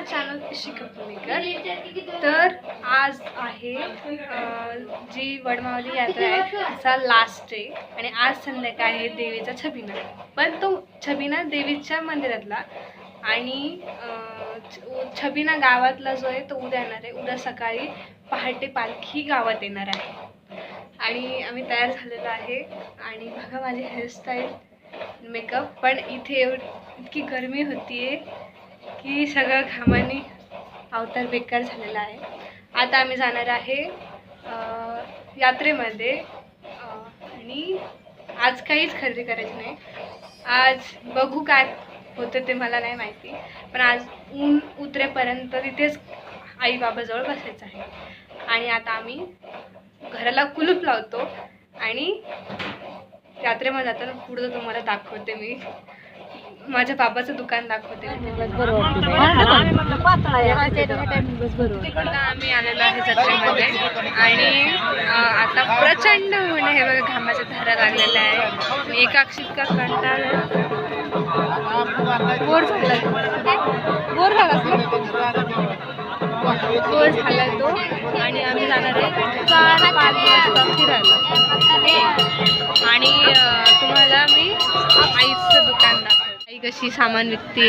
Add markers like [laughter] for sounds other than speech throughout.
माय channel Ishi कपूरकर तर आज आहे जी वडमावली यात्रा आहे त्याचा लास्ट डे आणि आज संध्याकाळ आहे देवीचा छबिना. पण तो छबिना देवीच्या मंदिरातला. आणि छबिना गावातला जो आहे तो उद्या येणार आहे. उद्या सकाळी पहाटे पालखी गावात येणार आहे. आणि आम्ही तयार झालेलो आहे. आणि बघा माझी हेअरस्टाईल मेकअप पण इथे इतकी गरमी होतीये. की सगळं घामाने अवतार बेकार झालेला आहे. आता आम्ही जाणार आहे यात्रेमध्ये. आणि आज काहीच खरेदी करायची नाही. आज बघू काय होतं ते मला नाही माहिती. पण आज ऊन उतरेपर्यंत तिथेच आई बाबाजवळ बसायचं आहे. आणि आता आम्ही घराला कुलूप लावतो आणि यात्रेमध्ये जाताना पुढं तुम्हाला दाखवते मी. माझ्या बाबाचं दुकान दाखवते. आता आम्ही आलेलो आहे जत्रेमध्ये. आणि आता प्रचंड आहे. हे बघा घामाच्या धारा लागलेल्या आहे. एकाक्षी इतका कंटाळा बोर झाला. बोर झाला बोर झाला तो. आणि आम्ही जाणार आहे. फिरायला. कशी सामान विकते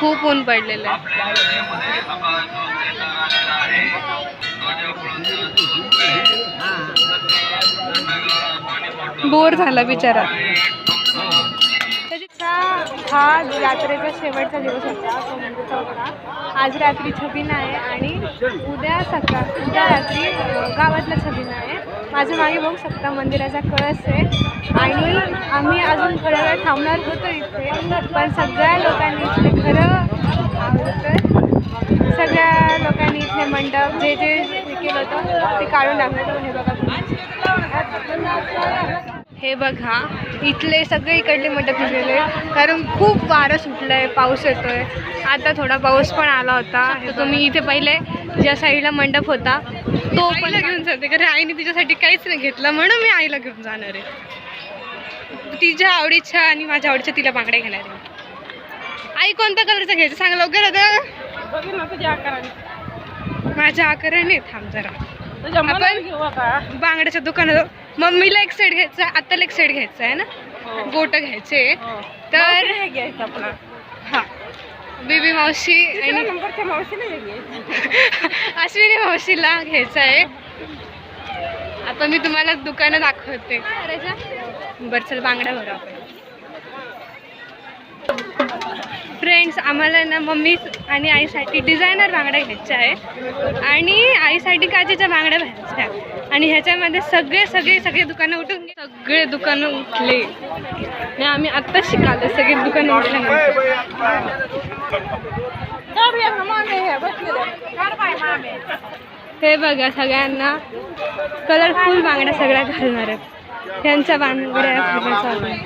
खूप ऊन पडलेलं आहे बोर झाला बिचारा हा यात्रेचा शेवटचा दिवस होता तो म्हणजे चौथा आज रात्री छबिना आहे आणि उद्या सकाळ उद्या रात्री गावातला छबिना आहे माझं मागे बघू शकता मंदिराचा कळस आहे. आणि आम्ही अजून थोड्या वेळ थांबणार होतो इथे पण सगळ्या लोकांनी इथले खरं आवडतं सगळ्या लोकांनी इथले मंडप जे जे केलं होतं ते काढून टाकलं हे बघा हे बघा इथले सगळे इकडले मंडप भिजलेले कारण खूप वारं सुटलं आहे पाऊस येतोय. आता थोडा पाऊस पण आला होता. तर तुम्ही इथे पहिले ज्या साईडला मंडप होता तो पण घेऊन जाते कारण आईने तिच्यासाठी काहीच नाही घेतलं. म्हणून मी आईला घेऊन जाणार आहे. तिच्या आवडीच्या आणि माझ्या आवडीच्या तिला बांगड्या घेणार आहे आई कोणत्या कलरचा घ्यायचं? सांग लवकर आता. माझ्या आकाराने. थांब जरा. आपण बांगड्याच्या दुकानात मम्मीला एक सेट घ्यायचा आत्ताला एक सेट घ्यायचा आहे ना? गोट घ्यायचे. तर हा. बेबी मावशी आणि [laughs] अश्विनी मावशीला घ्यायचं आहे. आता मी तुम्हाला दुकानं दाखवते. बरं चल बांगड्या भरू आपण. फ्रेंड्स आम्हाला ना मम्मी आणि आईसाठी डिझायनर बांगड्या घ्यायच्या आहे आणि आईसाठी काचेच्या बांगड्या घ्यायच्या आणि ह्याच्यामध्ये सगळे सगळे सगळे दुकानं उठून सगळे दुकानं उठले. आणि आम्ही आत्ताच शिकालो सगळे दुकानं उठल्यानंतर हे बघा सगळ्यांना कलरफुल बांगड्या सगळ्या घालणार आहेत. त्यांच्या बांगड्या घालणं चालू आहे.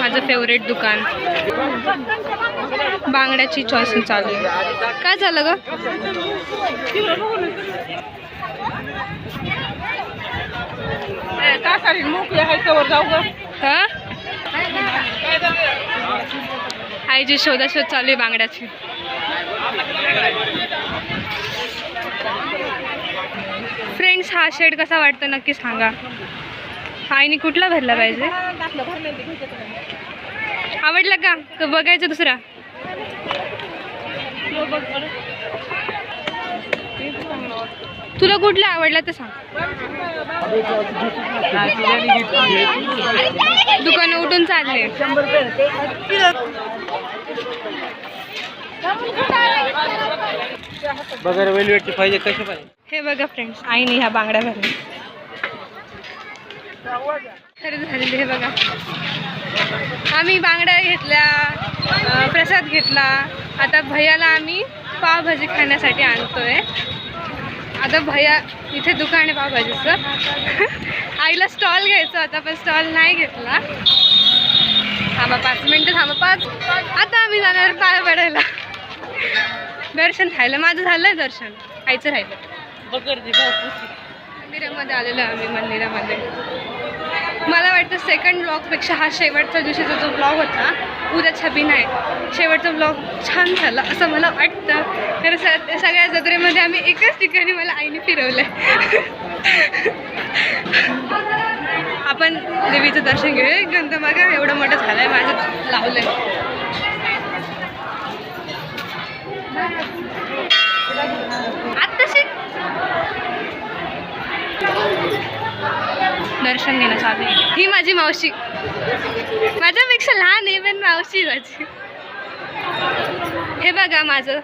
माझं फेवरेट दुकान. बांगड्याची चॉईसिंग चालू. आहे काय झालं ग? हा? आईची शोधाशोध चालू आहे बांगड्याची. फ्रेंड्स हा शेड कसा वाटतो नक्की सांगा. आईने कुठला भरला पाहिजे? आवडला का? बघायचं दुसरा. तुला कुठला आवडला ते सांग. दुकान उठून चालले. बघा वेलवेटची पाहिजे कसे पाहिजे. हे बघा फ्रेंड्स आईने ह्या बांगड्या भरल्या खरेदी झालेली हे बघा. आम्ही बांगड्या घेतल्या प्रसाद घेतला. आता भैयाला आम्ही पावभाजी खाण्यासाठी आणतोय. आता भैया इथे दुकान आहे पावभाजीचं. [laughs] आईला स्टॉल घ्यायचं होता पण स्टॉल नाही घेतला. थांबा पाच मिनटं थांबा पाच. आता आम्ही जाणार पाय पडायला. दर्शन राहिलं माझं झालंय दर्शन. आईचं राहिलं. बकरची मंदिरामध्ये आलेलो आहे आम्ही मंदिरामध्ये. मला वाटतं सेकंड ब्लॉगपेक्षा हा शेवटचा दिवशीचा जो ब्लॉग होता उद्या छबीन आहे शेवटचा ब्लॉग छान झाला असं मला वाटतं. तर स सगळ्या जत्रेमध्ये आम्ही एकाच ठिकाणी मला आईने फिरवलं आहे आपण देवीचं दर्शन घेऊया. एक गंध मागा एवढं मोठं झालं आहे माझं लावलं आहे दर्शन घेणं चालू आहे. ही माझी मावशी. माझ्यापेक्षा लहान आहे पण मावशी माझी. हे बघा माझं.